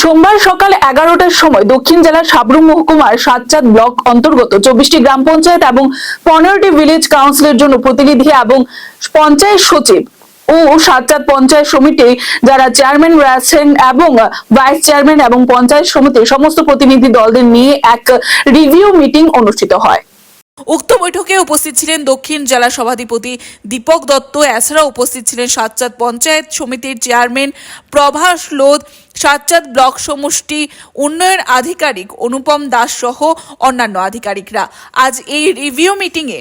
সোমবার সকাল এগারোটার সময় দক্ষিণ জেলার সাবরুম মহকুমার সাতচাঁদ ব্লক অন্তর্গত চব্বিশটি গ্রাম পঞ্চায়েত এবং পনেরোটি ভিলেজ কাউন্সিলের জন্য প্রতিনিধি এবং পঞ্চায়েত সচিব ও সাতচাঁদ পঞ্চায়েত সমিতি যারা চেয়ারম্যান রয়েছেন এবং ভাইস চেয়ারম্যান এবং পঞ্চায়েত সমিতির সমস্ত প্রতিনিধি দলদের নিয়ে এক রিভিউ মিটিং অনুষ্ঠিত হয়। উক্ত বৈঠকে উপস্থিত ছিলেন দক্ষিণ জেলা সভাধিপতি দীপক দত্ত। এছাড়া উপস্থিত ছিলেন সাতচাঁদ পঞ্চায়েত সমিতির চেয়ারম্যান প্রভাস লোধ, সাতচাঁদ ব্লক সমষ্টি উন্নয়ন আধিকারিক অনুপম দাস সহ অন্যান্য আধিকারিকরা। আজ এই রিভিউ মিটিংয়ে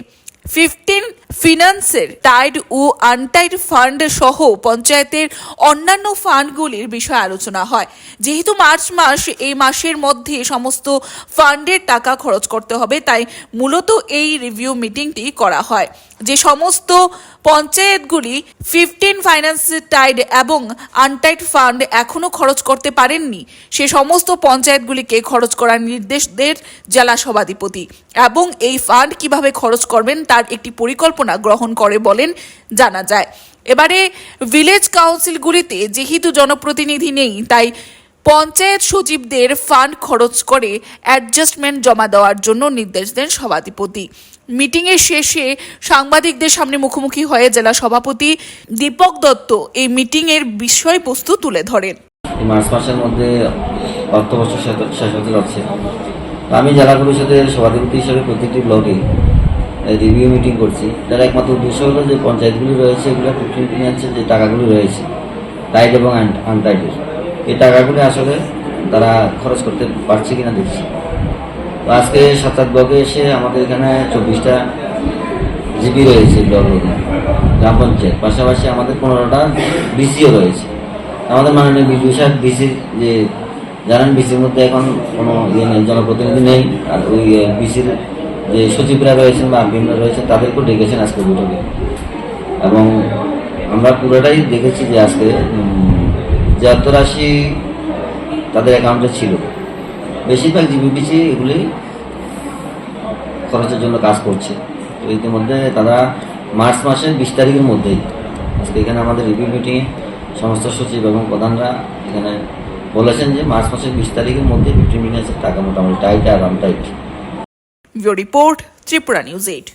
ফিফটিন ফিনান্সের টাইড ও আনটাইড ফান্ড সহ পঞ্চায়েতের অন্যান্য ফান্ডগুলির বিষয়ে আলোচনা হয়। যেহেতু মার্চ মাস, এই মাসের মধ্যে সমস্ত ফান্ডের টাকা খরচ করতে হবে, তাই মূলত এই রিভিউ মিটিংটি করা হয়। যে সমস্ত পঞ্চায়েতগুলি ফিফটিন ফাইন্যান্স টাইড এবং আনটাইড ফান্ড এখনও খরচ করতে পারেননি, সে সমস্ত পঞ্চায়েতগুলিকে খরচ করার নির্দেশ দেন জেলা সভাধিপতি। এবং এই ফান্ড কীভাবে খরচ করবেন তার একটি পরিকল্পনা গ্রহণ করে বলেন জানা যায়। এবারে ভিলেজ কাউন্সিলগুলিতে যেহেতু জনপ্রতিনিধি নেই, তাই পঞ্চায়েত সচিবদের ফান্ড খরচ করে অ্যাডজাস্টমেন্ট জমা দেওয়ার জন্য নির্দেশ দেন সভাধিপতি। মিটিংয়ের শেষে সাংবাদিকদের সামনে মুখোমুখি হয়ে জেলা সভাপতি দীপক দত্ত এই মিটিংয়ের বিষয়বস্তু তুলে ধরেন। মার্চ মাসের মধ্যে অর্থ বছর শেষ- হতে যাচ্ছে। আমি জেলা পরিষদের সভাধিপতি হিসেবে প্রতিটি ব্লকে রিভিউ মিটিং করছি। তার একমাত্র উদ্দেশ্য হলো যে পঞ্চায়েতগুলি রয়েছে, এগুলো ফিনান্সের যে টাকাগুলি রয়েছে টাইড এবং আনটাইডের এই টাকাগুলি আসলে তারা খরচ করতে পারছে কিনা দেখছি। তো আজকে সাত সাত ব্লকে এসে আমাদের এখানে চব্বিশটা জিপি রয়েছে ব্লক গ্রাম পঞ্চায়েত। পাশাপাশি আমাদের পনেরোটা বিসিও রয়েছে। আমাদের মাননীয় বিজু সাহেব বিসির যে জানেন, বিসির মধ্যে এখন কোনো ইয়ে নেই, জনপ্রতিনিধি নেই। আর ওই বিসির যে সচিবরা রয়েছেন বা আরপিএমরা রয়েছেন, তাদেরকেও ডেকেছেন আজকে বৈঠকে। এবং আমরা পুরোটাই দেখেছি যে আজকে যে অর্থরাশি তাদের অ্যাকাউন্টে ছিল। বেশিরভাগ জিবিপিসি এগুলি খরচের জন্য কাজ করছে। তো ইতিমধ্যে তারা মার্চ মাসের বিশ তারিখের মধ্যেই, আজকে এখানে আমাদের রিভিউ মিটিংয়ে সমস্ত সচিব এবং প্রধানরা এখানে বলেছেন যে মার্চ মাসের বিশ তারিখের মধ্যে ফিফটিন মিনিটসের টাকা মোটামুটি টাইট আর untied report Tripura news eight.